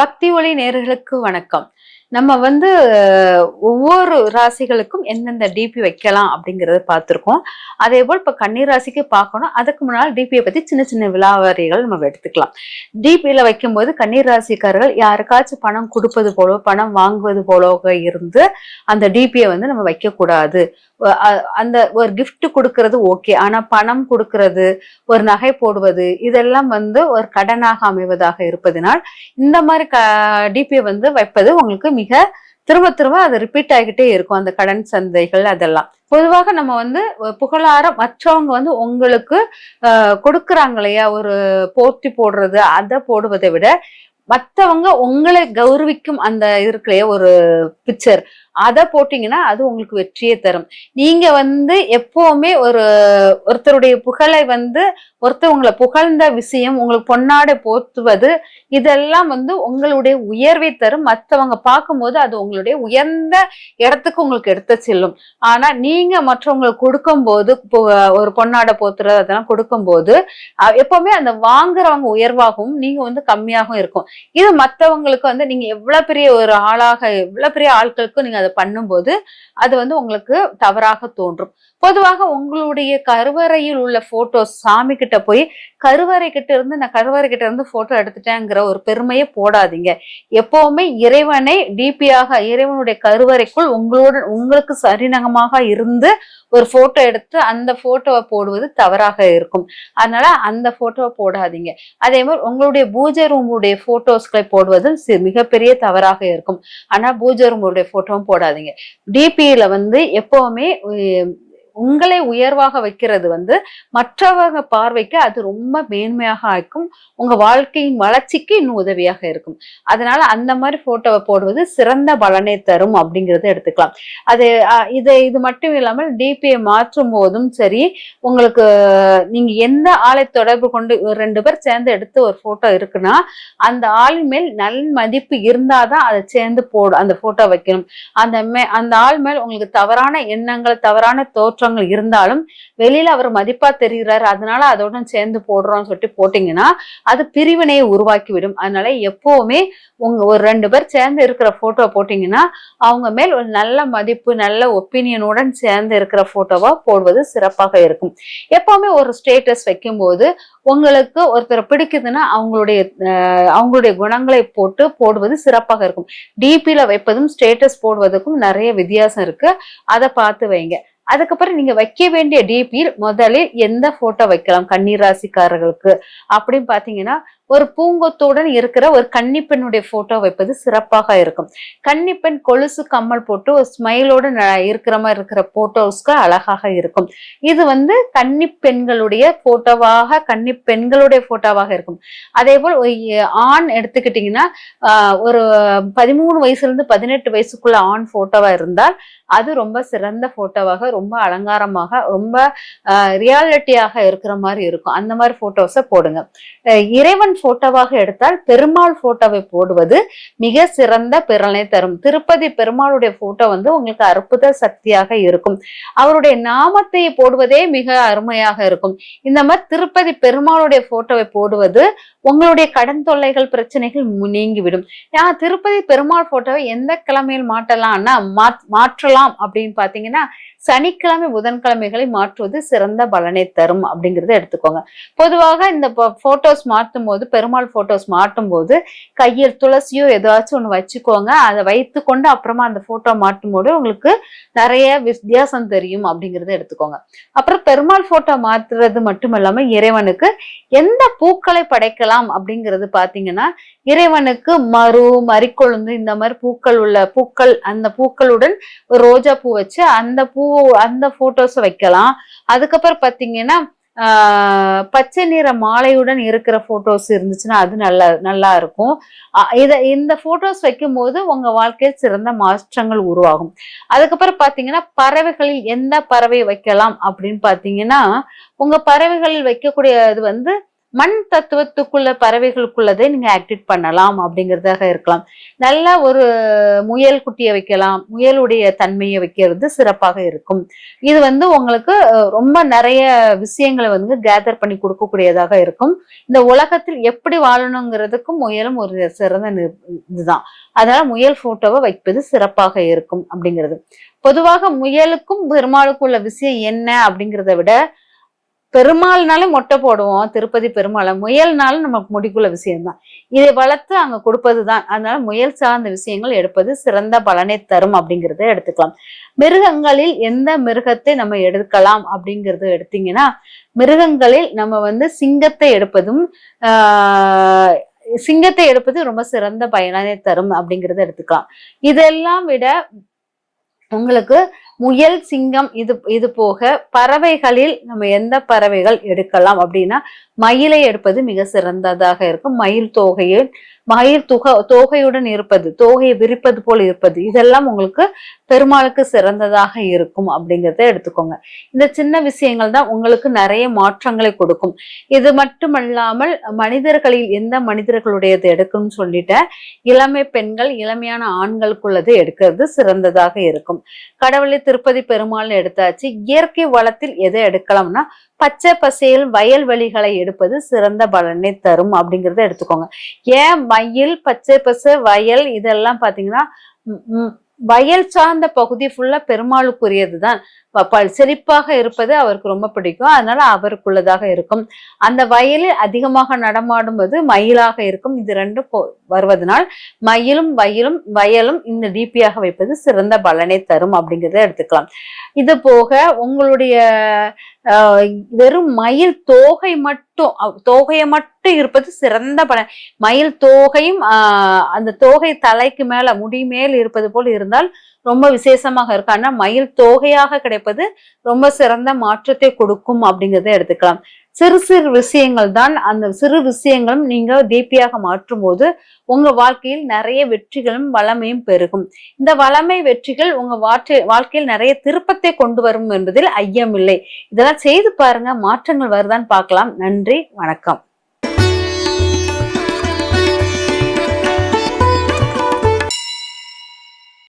பக்தி ஒளி நேர்களுக்கு வணக்கம். நம்ம வந்து ஒவ்வொரு ராசிகளுக்கும் எந்தெந்த டிபி வைக்கலாம் அப்படிங்கறத பார்த்துருக்கோம். அதே போல் இப்போ கன்னி ராசிக்கு பார்க்கணும். அதுக்கு முன்னால் டிபியை பத்தி சின்ன சின்ன விலாவாரிகள் நம்ம எடுத்துக்கலாம். டிபியில வைக்கும்போது கன்னி ராசிக்காரர்கள் யாருக்காச்சும் பணம் கொடுப்பது போலோ பணம் வாங்குவது போலோ இருந்து அந்த டிபியை வந்து நம்ம வைக்கக்கூடாது. அந்த ஒரு கிஃப்ட் கொடுக்கறது ஓகே ஆனா பணம் கொடுக்கறது ஒரு நகை போடுவது இதெல்லாம் வந்து ஒரு கடனாக அமைவதாக இருப்பதனால் இந்த மாதிரி க டிபியை வந்து வைப்பது உங்களுக்கு மிக திரும்ப திரும்ப அது ரிப்பீட் ஆகிக்கிட்டே இருக்கும் அந்த கடன் சந்தைகள் அதெல்லாம். பொதுவாக நம்ம வந்து புகழார மற்றவங்க வந்து உங்களுக்கு கொடுக்குறாங்க இல்லையா? ஒரு போட்டி போடுறது அதை போடுவதை விட மற்றவங்க உங்களை கௌரவிக்கும் அந்த இருக்கலையே ஒரு பிக்சர் அதை போட்டீங்கன்னா அது உங்களுக்கு வெற்றியை தரும். நீங்க வந்து எப்பவுமே ஒரு ஒருத்தருடைய புகழை வந்து ஒருத்தர் உங்களை புகழ்ந்த விஷயம் உங்களுக்கு பொன்னாடை போத்துவது இதெல்லாம் வந்து உங்களுடைய உயர்வை தரும். மற்றவங்க பார்க்கும்போது அது உங்களுடைய உயர்ந்த இடத்துக்கு உங்களுக்கு எடுத்து செல்லும். ஆனா நீங்க மற்றவங்களுக்கு கொடுக்கும் போது ஒரு பொன்னாடை போத்துறது அதெல்லாம் கொடுக்கும்போது எப்பவுமே அந்த வாங்குறவங்க உயர்வாகவும் நீங்க வந்து கம்மியாகவும் இருக்கும். இது மற்றவங்களுக்கு வந்து நீங்க எவ்வளவு பெரிய ஒரு ஆளாக எவ்வளவு பெரிய ஆட்களுக்கும் நீங்க அதை பண்ணும்போது அது வந்து உங்களுக்கு தவறாக தோன்றும். பொதுவாக உங்களுடைய கருவறையில் உள்ள போட்டோஸ் சாமி கிட்ட போய் கருவறை கிட்ட இருந்து நான் கருவறை கிட்ட இருந்து போட்டோ எடுத்துட்டேங்கிற ஒரு பெருமையை போடாதீங்க. எப்பவுமே இறைவனை டிபியாக இறைவனுடைய கருவறைக்குள் உங்களோட உங்களுக்கு சரிநகமாக இருந்து ஒரு போட்டோ எடுத்து அந்த போட்டோவை போடுவது தவறாக இருக்கும். அதனால அந்த போட்டோவை போடாதீங்க. அதே மாதிரி உங்களுடைய பூஜை ரூமுடைய போட்டோஸ்களை போடுவது மிகப்பெரிய தவறாக இருக்கும். ஆனா பூஜை ரூமுடைய போட்டோவும் போடாதீங்க. டிபியில வந்து எப்பவுமே உங்களை உயர்வாக வைக்கிறது வந்து மற்றவங்க பார்வைக்கு அது ரொம்ப மேன்மையாக ஆக்கும் உங்க வாழ்க்கையின் வளர்ச்சிக்கு இன்னும் உதவியாக இருக்கும். அதனால அந்த மாதிரி போட்டோவை போடுவது சிறந்த பலனை தரும் அப்படிங்கிறத எடுத்துக்கலாம். அது இது இது மட்டும் இல்லாமல் டிபியை மாற்றும் போதும் சரி உங்களுக்கு நீங்க எந்த ஆளை தொடர்பு கொண்டு ரெண்டு பேர் சேர்ந்து எடுத்து ஒரு போட்டோ இருக்குன்னா அந்த ஆளின் மேல் நல் மதிப்பு இருந்தாதான் அதை சேர்ந்து போடும் அந்த போட்டோ வைக்கணும். அந்த மே அந்த ஆள் மேல் உங்களுக்கு தவறான எண்ணங்கள் தவறான தோற்றம் குற்றங்கள் இருந்தாலும் வெளியில அவர் மதிப்பா தெரிகிறாரு அதனால அதோட சேர்ந்து போடுறோம்னு சொல்லிட்டு போட்டீங்கன்னா அது பிரிவினையை உருவாக்கிவிடும். அதனால எப்பவுமே உங்க ஒரு ரெண்டு பேர் சேர்ந்து இருக்கிற போட்டோ போட்டீங்கன்னா அவங்க மேல் ஒரு நல்ல மதிப்பு நல்ல ஒப்பீனியனுடன் சேர்ந்து இருக்கிற போட்டோவா போடுவது சிறப்பாக இருக்கும். எப்பவுமே ஒரு ஸ்டேட்டஸ் வைக்கும்போது உங்களுக்கு ஒருத்தரை பிடிக்குதுன்னா அவங்களுடைய அவங்களுடைய குணங்களை போட்டு போடுவது சிறப்பாக இருக்கும். டிபியில வைப்பதும் ஸ்டேட்டஸ் போடுவதற்கும் நிறைய வித்தியாசம் இருக்கு. அதை பார்த்து வைங்க. அதுக்கப்புறம் நீங்க வைக்க வேண்டிய டிபியில் முதலே எந்த போட்டோ வைக்கலாம்? கண்ணீர் ராசிக்காரர்களுக்கு அப்படின்னு பாத்தீங்கன்னா ஒரு பூங்கொத்துடன் இருக்கிற ஒரு கன்னிப்பெண்ணுடைய போட்டோ வைப்பது சிறப்பாக இருக்கும். கன்னிப்பெண் கொலுசு கம்மல் போட்டு ஒரு ஸ்மைலோடு இருக்கிற மாதிரி இருக்கிற போட்டோஸ்க்கு அழகாக இருக்கும். இது வந்து கன்னி பெண்களுடைய போட்டோவாக கன்னி பெண்களுடைய போட்டோவாக இருக்கும். அதே போல் ஆண் எடுத்துக்கிட்டீங்கன்னா ஒரு பதிமூணு வயசுலேருந்து பதினெட்டு வயசுக்குள்ள ஆண் ஃபோட்டோவாக இருந்தால் அது ரொம்ப சிறந்த போட்டோவாக ரொம்ப அலங்காரமாக ரொம்ப ரியாலிட்டியாக இருக்கிற மாதிரி இருக்கும். அந்த மாதிரி போட்டோஸை போடுங்க. இறைவன் போட்டோவாக எடுத்தால் பெருமாள் போட்டோவை போடுவது மிக சிறந்த பிறனை தரும். திருப்பதி பெருமாளுடைய போட்டோ வந்து உங்களுக்கு அற்புத சக்தியாக இருக்கும். அவருடைய நாமத்தை போடுவதே மிக அருமையாக இருக்கும். இந்த மாதிரி திருப்பதி பெருமாளுடைய போட்டோவை போடுவது உங்களுடைய கடன் தொல்லைகள் பிரச்சனைகள் நீங்கிவிடும் ஏன் திருப்பதி பெருமாள் போட்டோவை எந்த கிழமையில் மாட்டலாம்னா மாற்றலாம் அப்படின்னு பாத்தீங்கன்னா சனிக்கிழமை புதன்கிழமைகளை மாற்றுவது சிறந்த பலனை தரும் அப்படிங்கிறத எடுத்துக்கோங்க. பொதுவாக இந்த போட்டோஸ் மாற்றும் போது பெருமாள் போட்டோஸ் மாட்டும் போது கையில் துளசியோ ஏதாச்சும் ஒன்று வச்சுக்கோங்க. அதை வைத்து கொண்டு அப்புறமா அந்த போட்டோ மாட்டும் போது உங்களுக்கு நிறைய வித்தியாசம் தெரியும் அப்படிங்கிறத எடுத்துக்கோங்க. அப்புறம் பெருமாள் போட்டோ மாத்துறது மட்டும் இல்லாமல் இறைவனுக்கு எந்த பூக்களை படைக்கலாம் அப்படிங்கிறது பார்த்தீங்கன்னா இறைவனுக்கு மறு மறிக்கொழுந்து இந்த மாதிரி பூக்கள் உள்ள பூக்கள் அந்த பூக்களுடன் ஒரு ரோஜா பூ வச்சு அந்த பூ அந்த போட்டோஸ் வைக்கலாம். அதுக்கப்புறம் பார்த்தீங்கன்னா பச்சை நிற மாலையுடன் இருக்கிற ஃபோட்டோஸ் இருந்துச்சுன்னா அது நல்லா நல்லா இருக்கும். இதை இந்த ஃபோட்டோஸ் வைக்கும் போது வாழ்க்கையில் சிறந்த மாற்றங்கள் உருவாகும். அதுக்கப்புறம் பார்த்தீங்கன்னா பறவைகளில் எந்த பறவை வைக்கலாம் அப்படின்னு பார்த்தீங்கன்னா உங்கள் பறவைகளில் வைக்கக்கூடிய இது வந்து மண் தத்துவத்துக்குள்ள பறவைகளுக்குள்ளதை நீங்க ஆக்டிவேட் பண்ணலாம் அப்படிங்கிறதாக இருக்கலாம். நல்ல ஒரு முயல் குட்டியை வைக்கலாம். முயலுடைய தன்மையை வைக்கிறது சிறப்பாக இருக்கும். இது வந்து உங்களுக்கு ரொம்ப நிறைய விஷயங்களை வந்து கேதர் பண்ணி கொடுக்கக்கூடியதாக இருக்கும். இந்த உலகத்தில் எப்படி வாழணுங்கிறதுக்கும் முயலும் ஒரு சிறந்த இதுதான். அதனால முயல் போட்டோவை வைப்பது சிறப்பாக இருக்கும் அப்படிங்கிறது. பொதுவாக முயலுக்கும் பெருமாளுக்கும் உள்ள விஷயம் என்ன அப்படிங்கிறத விட பெருமாள்னாலே மொட்டை போடுவோம் திருப்பதி பெருமாளை. முயல்னாலும் நமக்கு முடிக்குள்ள விஷயம்தான். இதை வளர்த்து அங்க கொடுப்பதுதான். அதனால முயல் சார்ந்த விஷயங்கள் எடுப்பது சிறந்த பலனை தரும் அப்படிங்கிறத எடுத்துக்கலாம். மிருகங்களில் எந்த மிருகத்தை நம்ம எடுக்கலாம் அப்படிங்கறத எடுத்தீங்கன்னா மிருகங்களில் நம்ம வந்து சிங்கத்தை எடுப்பதும் ஆஹ் சிங்கத்தை எடுப்பது ரொம்ப சிறந்த பயனை தரும் அப்படிங்கிறத எடுத்துக்கலாம். இதெல்லாம் விட உங்களுக்கு முயல் சிங்கம் இது இது போக பறவைகளில் நம்ம எந்த பறவைகள் எடுக்கலாம் அப்படின்னா மயிலை எடுப்பது மிக சிறந்ததாக இருக்கும். மயில் தோகையை மயில் துக தோகையுடன் இருப்பது தோகையை விரிப்பது போல் இருப்பது இதெல்லாம் உங்களுக்கு பெருமாளுக்கு சிறந்ததாக இருக்கும் அப்படிங்கிறத எடுத்துக்கோங்க. இந்த சின்ன விஷயங்கள் தான் உங்களுக்கு நிறைய மாற்றங்களை கொடுக்கும். இது மட்டுமல்லாமல் மனிதர்களில் எந்த மனிதர்களுடையது எடுக்கணும்னு சொல்லிட்டு இளமை பெண்கள் இளமையான ஆண்களுக்குள்ளது எடுக்கிறது சிறந்ததாக இருக்கும். கடவுளை திருப்பதி பெருமாள்னு எடுத்தாச்சு. இயற்கை வளத்தில் எதை எடுக்கலாம்னா பச்சை பசேல் வயல்வெளிகளை எடுப்பது சிறந்த பலனை தரும் அப்படிங்கிறத எடுத்துக்கோங்க. ஏன் மயில் பச்சை பசை வயல் இதெல்லாம் பாத்தீங்கன்னா வயல் சார்ந்த பகுதி ஃபுல்லா பெருமாளுக்குரியது தான் செழிப்பாக இருப்பது அவருக்கு ரொம்ப பிடிக்கும். அதனால அவருக்குள்ளதாக இருக்கும். அந்த வயலில் அதிகமாக நடமாடுவது மயிலாக இருக்கும். இது ரெண்டும் போ- வருவதனால் மயிலும் வயலும் வயலும் இந்த டிபியாக வைப்பது சிறந்த பலனை தரும் அப்படிங்கிறத எடுத்துக்கலாம். இது போக உங்களுடைய வெறும் மயில் தோகை மட்டும் தோகையை மட்டும் இருப்பது சிறந்த பலன். மயில் தோகையும் அந்த தோகை தலைக்கு மேல முடி மேல் இருப்பது போல் இருந்தால் ரொம்ப விசேஷமாக இருக்கும். ஆனா மயில் தோகையாக கிடைப்பது ரொம்ப சிறந்த மாற்றத்தை கொடுக்கும் அப்படிங்கிறத எடுத்துக்கலாம். சிறு சிறு விஷயங்கள் தான் அந்த சிறு விஷயங்களும் நீங்க தீபியாக மாற்றும் போது உங்க வாழ்க்கையில் நிறைய வெற்றிகளும் வளமையும் பெருகும். இந்த வளமை வெற்றிகள் உங்க வாழ்க்கை வாழ்க்கையில் நிறைய திருப்பத்தை கொண்டு வரும் என்பதில் ஐயமில்லை. இதெல்லாம் செய்து பாருங்க மாற்றங்கள் வருதான்னு பார்க்கலாம். நன்றி வணக்கம்.